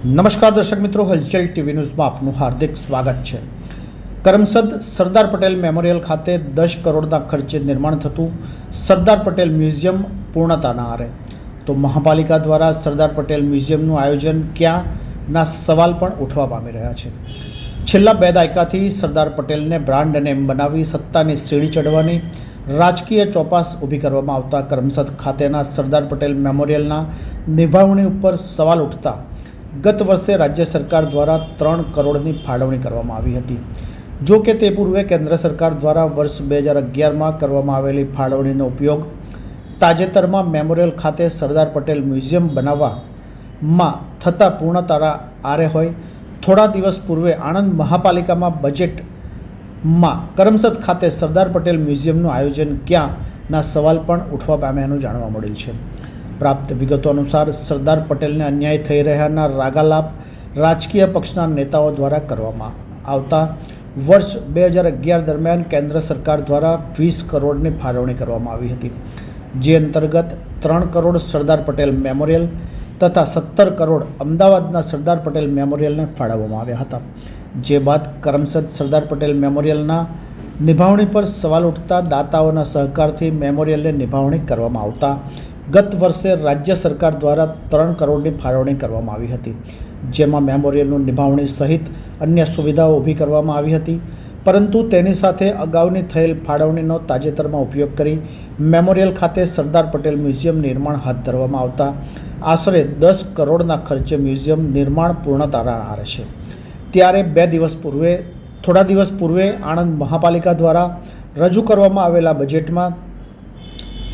નમસ્કાર દર્શક મિત્રો, હલચલ ટીવી ન્યૂઝમાં આપનું હાર્દિક સ્વાગત છે. કરમસદ સરદાર પટેલ મેમોરિયલ ખાતે દસ કરોડના ખર્ચે નિર્માણ થતું સરદાર પટેલ મ્યુઝિયમ પૂર્ણતાના આરે. તો મહાપાલિકા દ્વારા સરદાર પટેલ મ્યુઝિયમનું આયોજન ક્યાંના સવાલ પણ ઉઠવા પામી રહ્યા છે. છેલ્લા બે દાયકાથી સરદાર પટેલને બ્રાન્ડ નેમ બનાવી સત્તાની સીડી ચડવાની રાજકીય ચોપાસ ઊભી કરવામાં આવતા કરમસદ ખાતેના સરદાર પટેલ મેમોરિયલના નિભાવણી ઉપર સવાલ ઉઠતા ગત વર્ષે રાજ્ય સરકાર દ્વારા ત્રણ કરોડની ફાળવણી કરવામાં આવી હતી. જો કે તે પૂર્વે કેન્દ્ર સરકાર દ્વારા વર્ષ બે હજાર અગિયારમાં કરવામાં આવેલી ફાળવણીનો ઉપયોગ તાજેતરમાં મેમોરિયલ ખાતે સરદાર પટેલ મ્યુઝિયમ બનાવવામાં થતાં પૂર્ણતારા આરે હોય. થોડા દિવસ પૂર્વે આણંદ મહાપાલિકામાં બજેટમાં કરમસદ ખાતે સરદાર પટેલ મ્યુઝિયમનું આયોજન ક્યાંના સવાલ પણ ઉઠવા પામ્યાનું જાણવા મળેલ છે. પ્રાપ્ત વિગતો અનુસાર સરદાર પટેલને અન્યાય થઈ રહ્યાના રાગાલાપ રાજકીય પક્ષના નેતાઓ દ્વારા કરવામાં આવતા વર્ષ બે હજાર અગિયાર દરમિયાન કેન્દ્ર સરકાર દ્વારા વીસ કરોડની ફાળવણી કરવામાં આવી હતી. જે અંતર્ગત ત્રણ કરોડ સરદાર પટેલ મેમોરિયલ તથા સત્તર કરોડ અમદાવાદના સરદાર પટેલ મેમોરિયલને ફાળવવામાં આવ્યા હતા. જે બાદ કરમસદ સરદાર પટેલ મેમોરિયલના નિભાવણી પર સવાલ ઉઠતા દાતાઓના સહકારથી મેમોરિયલની નિભાવણી કરવામાં આવતા ગત વર્ષે રાજ્ય સરકાર દ્વારા ત્રણ કરોડની ફાળવણી કરવામાં આવી હતી, જેમાં મેમોરિયલનું નિભાવણી સહિત અન્ય સુવિધાઓ ઊભી કરવામાં આવી હતી. પરંતુ તેની સાથે અગાઉની થયેલ ફાળવણીનો તાજેતરમાં ઉપયોગ કરી મેમોરિયલ ખાતે સરદાર પટેલ મ્યુઝિયમ નિર્માણ હાથ ધરવામાં આવતા આશરે દસ કરોડના ખર્ચે મ્યુઝિયમ નિર્માણ પૂર્ણતા આરે છે. ત્યારે બે દિવસ પૂર્વે, થોડા દિવસ પૂર્વે આણંદ મહાપાલિકા દ્વારા રજૂ કરવામાં આવેલા બજેટમાં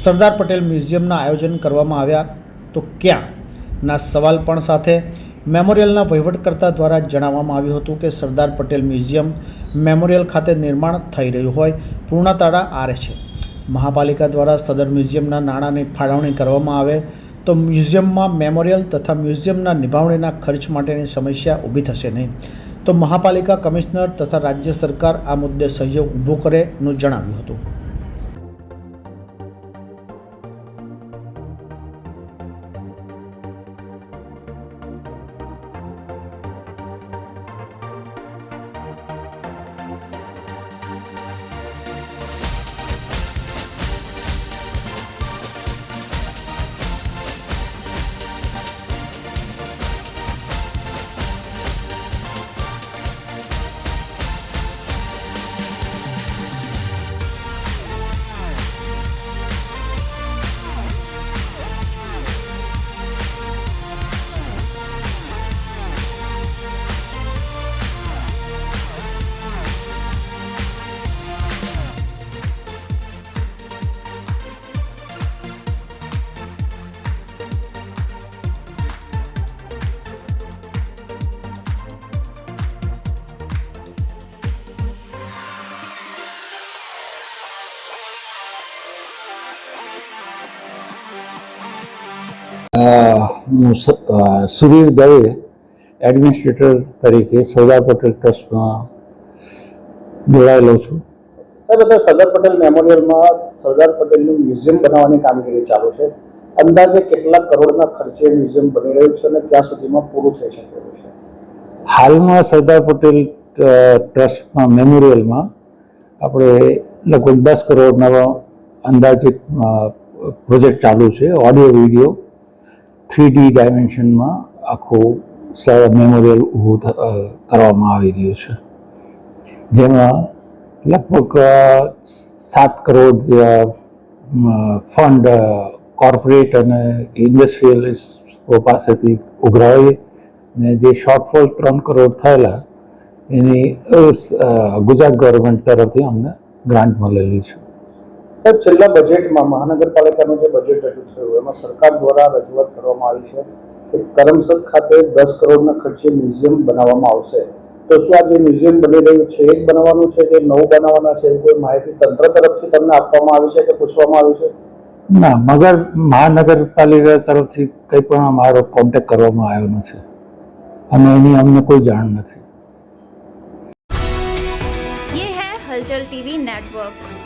સરદાર પટેલ મ્યુઝિયમના આયોજન કરવામાં આવ્યા. તો ક્યાંના સવાલ પણ સાથે મેમોરિયલના વહીવટકર્તા દ્વારા જણાવવામાં આવ્યું હતું કે સરદાર પટેલ મ્યુઝિયમ મેમોરિયલ ખાતે નિર્માણ થઈ રહ્યું હોય. પૂર્ણતાળા આરે છે. મહાપાલિકા દ્વારા સદર મ્યુઝિયમના નાણાંની ફાળવણી કરવામાં આવે તો મ્યુઝિયમમાં મેમોરિયલ તથા મ્યુઝિયમના નિભાવણીના ખર્ચ માટેની સમસ્યા ઊભી થશે નહીં. તો મહાપાલિકા કમિશનર તથા રાજ્ય સરકાર આ મુદ્દે સહયોગ ઊભો કરેનું જણાવ્યું હતું. હું સુધીર દવે એડમિનિસ્ટ્રેટર તરીકે સરદાર પટેલ ટ્રસ્ટમાં જોડાયેલો છું. સાહેબ અત્યારે સરદાર પટેલ મેમોરિયલમાં સરદાર પટેલનું મ્યુઝિયમ બનાવવાની કામગીરી ચાલુ છે. અંદાજે કેટલા કરોડના ખર્ચે મ્યુઝિયમ બની રહ્યું છે અને ક્યાં સુધીમાં પૂરું થઈ શકેલું છે? હાલમાં સરદાર પટેલ ટ્રસ્ટમાં મેમોરિયલમાં આપણે લગભગ દસ કરોડના અંદાજિત પ્રોજેક્ટ ચાલુ છે ઓડિયો વીડિયો. થ્રી ડી ડાયમેન્શનમાં આખું સ- મેમોરિયલ ઊભું કરવામાં આવી રહ્યું છે. જેમાં લગભગ સાત કરોડ ફંડ કોર્પોરેટ અને ઇન્ડસ્ટ્રીયલિસ્ટો પાસેથી ઉઘરાવી ને જે શોર્ટફોલ ત્રણ કરોડ થયેલા એની ગુજરાત ગવર્મેન્ટ તરફથી અમને ગ્રાન્ટ મળેલી છે. સાહેબ છેલ્લા બજેટમાં મહાનગરપાલિકાનું જે બજેટ રજૂ થયું એમાં સરકાર દ્વારા રજૂઆત કરવામાં આવી છે કે કરમસદ ખાતે દસ કરોડના ખર્ચે મ્યુઝિયમ બનાવવામાં આવશે. તો શું આ જે મ્યુઝિયમ બની રહ્યું છે એ બનાવવાનું છે કે નવું બનાવવાના છે કોઈ માહિતી તંત્ર તરફથી તમને આપવામાં આવી છે કે પૂછવામાં આવ્યું છે? ના મગર મહાનગરપાલિકા તરફથી કંઈ પણ અમારો કોન્ટેક્ટ કરવામાં આવ્યો નથી. અને એની અમને કોઈ જાણ નથી. હલચલ ટીવી નેટવર્ક.